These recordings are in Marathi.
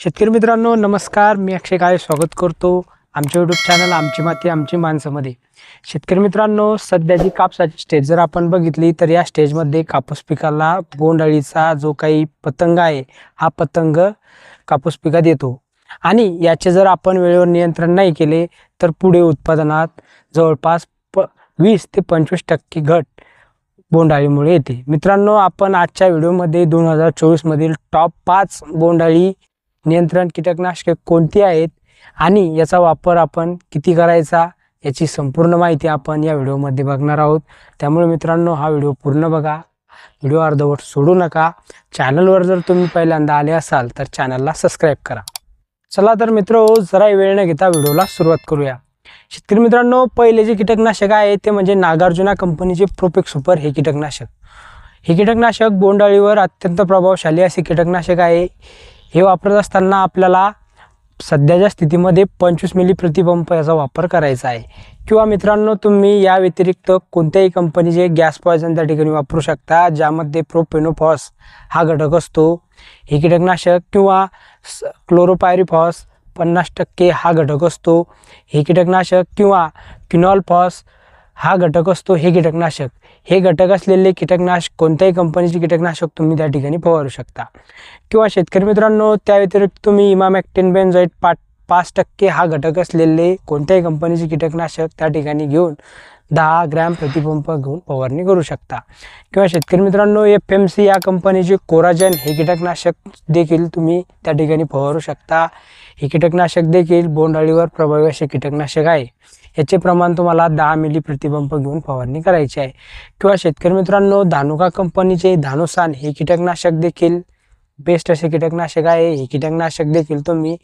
शेतकरी मित्रांनो नमस्कार. मी अक्षय काळे स्वागत करतो आमच्या यूट्यूब चॅनल आमची माती आमची माणसामध्ये. शेतकरी मित्रांनो सध्याची कापसाची स्टेज जर आपण बघितली तर या स्टेजमध्ये कापूस पिकाला बोंडअळीचा जो काही पतंग आहे हा पतंग कापूस पिकात येतो. आणि याचे जर आपण वेळेवर नियंत्रण नाही केले तर पुढे उत्पादनात जवळपास प वीस ते पंचवीस टक्के घट बोंडाळीमुळे येते. मित्रांनो आपण आजच्या व्हिडिओमध्ये दोन हजार चोवीसमधील टॉप पाच बोंडाळी नियंत्रण कीटकनाशके कोणती आहेत आणि याचा वापर आपण किती करायचा याची संपूर्ण माहिती आपण या व्हिडिओमध्ये बघणार आहोत. त्यामुळे मित्रांनो हा व्हिडिओ पूर्ण बघा. व्हिडिओ अर्धवट सोडू नका. चॅनलवर जर तुम्ही पहिल्यांदा आले असाल तर चॅनलला सबस्क्राईब करा. चला तर मित्र जरा वेळ न घेता व्हिडिओला सुरुवात करूया. शेतकरी मित्रांनो पहिले जे कीटकनाशक आहे ते म्हणजे नागार्जुना कंपनीचे प्रोपेक सुपर हे कीटकनाशक. हे कीटकनाशक बोंडाळीवर अत्यंत प्रभावशाली असे कीटकनाशक आहे. हे वापरत असताना आपल्याला सध्याच्या स्थितीमध्ये पंचवीस मिली प्रतिपंप याचा वापर करायचा आहे. किंवा मित्रांनो तुम्ही या व्यतिरिक्त कोणत्याही कंपनीचे गॅस पॉयझन त्या ठिकाणी वापरू शकता ज्यामध्ये प्रोपेनोफॉस हा घटक असतो. हे कीटकनाशक किंवा स क्लोरोपायरिफॉस पन्नास टक्के हा घटक असतो. हे कीटकनाशक किंवा किनॉलफॉस हा घटक असतो हे कीटकनाशक. हे घटक असलेले कीटकनाशक कोणत्याही कंपनीचे कीटकनाशक तुम्ही त्या ठिकाणी फवारू शकता. किंवा शेतकरी मित्रांनो त्या व्यतिरिक्त तुम्ही इमामॅक्टिन बेन्झाईट पा पाच टक्के हा घटक असलेले कोणत्याही कंपनीचे कीटकनाशक त्या ठिकाणी घेऊन दहा ग्रॅम प्रतिपंप घेऊन फवारणी करू शकता. किंवा शेतकरी मित्रांनो एफ एम सी या कंपनीचे कोराजन हे कीटकनाशक देखील तुम्ही त्या ठिकाणी फवारू शकता. हे कीटकनाशक देखील बोंडाळीवर प्रभावी असे कीटकनाशक आहे. याचे प्रमाण तुम्हाला दहा मिली प्रतिबंप घेऊन फवारणी करायची आहे. किंवा शेतकरी मित्रांनो धानुका कंपनीचे धानुसान हे कीटकनाशक देखील बेस्ट असे कीटकनाशक आहे. हे कीटकनाशक देखील तुम्ही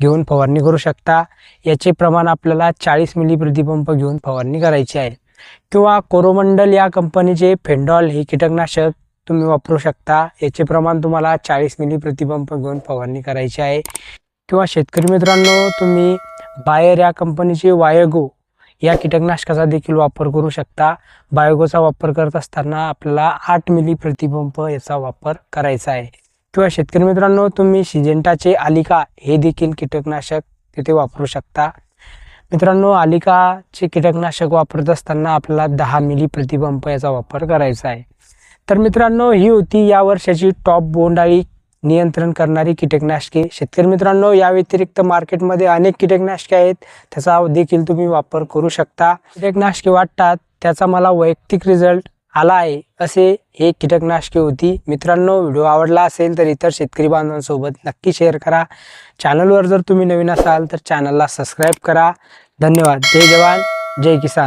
घेऊन फवारणी करू शकता. याचे प्रमाण आपल्याला चाळीस मिली प्रतिपंप घेऊन फवारणी करायची आहे. किंवा कोरोमंडल या कंपनीचे फेंडॉल हे कीटकनाशक तुम्ही वापरू शकता. याचे प्रमाण तुम्हाला चाळीस मिली प्रतिपंप घेऊन फवारणी करायची आहे. किंवा शेतकरी मित्रांनो तुम्ही बायर या कंपनीचे वायगो या कीटकनाशकाचा देखील वापर करू शकता. बायोगोचा वापर करत असताना आपल्याला आठ मिली प्रतिपंप याचा वापर करायचा आहे. किंवा शेतकरी मित्रांनो तुम्ही सिजेंटाचे आलिका हे देखील कीटकनाशक तिथे वापरू शकता. मित्रांनो आलिकाचे कीटकनाशक वापरत असताना आपल्याला दहा मिली प्रतिपंप याचा वापर करायचा आहे. तर मित्रांनो ही होती या वर्षाची टॉप बोंडाळी नियंत्रण करणारी कीटकनाशके. शेतकरी मित्रांनो या व्यतिरिक्त मार्केटमध्ये अनेक कीटकनाशके आहेत. त्याचा देखील तुम्ही वापर करू शकता. कीटकनाशके वाटतात त्याचा मला वैयक्तिक रिझल्ट आला आहे. असे हे कीटकनाशके होती. मित्रांनो व्हिडिओ आवडला असेल तर इतर शेतकरी बांधवांसोबत नक्की शेअर करा. चॅनलवर जर तुम्ही नवीन असाल तर चॅनलला सबस्क्राईब करा. धन्यवाद. जय जवान. जय किसान.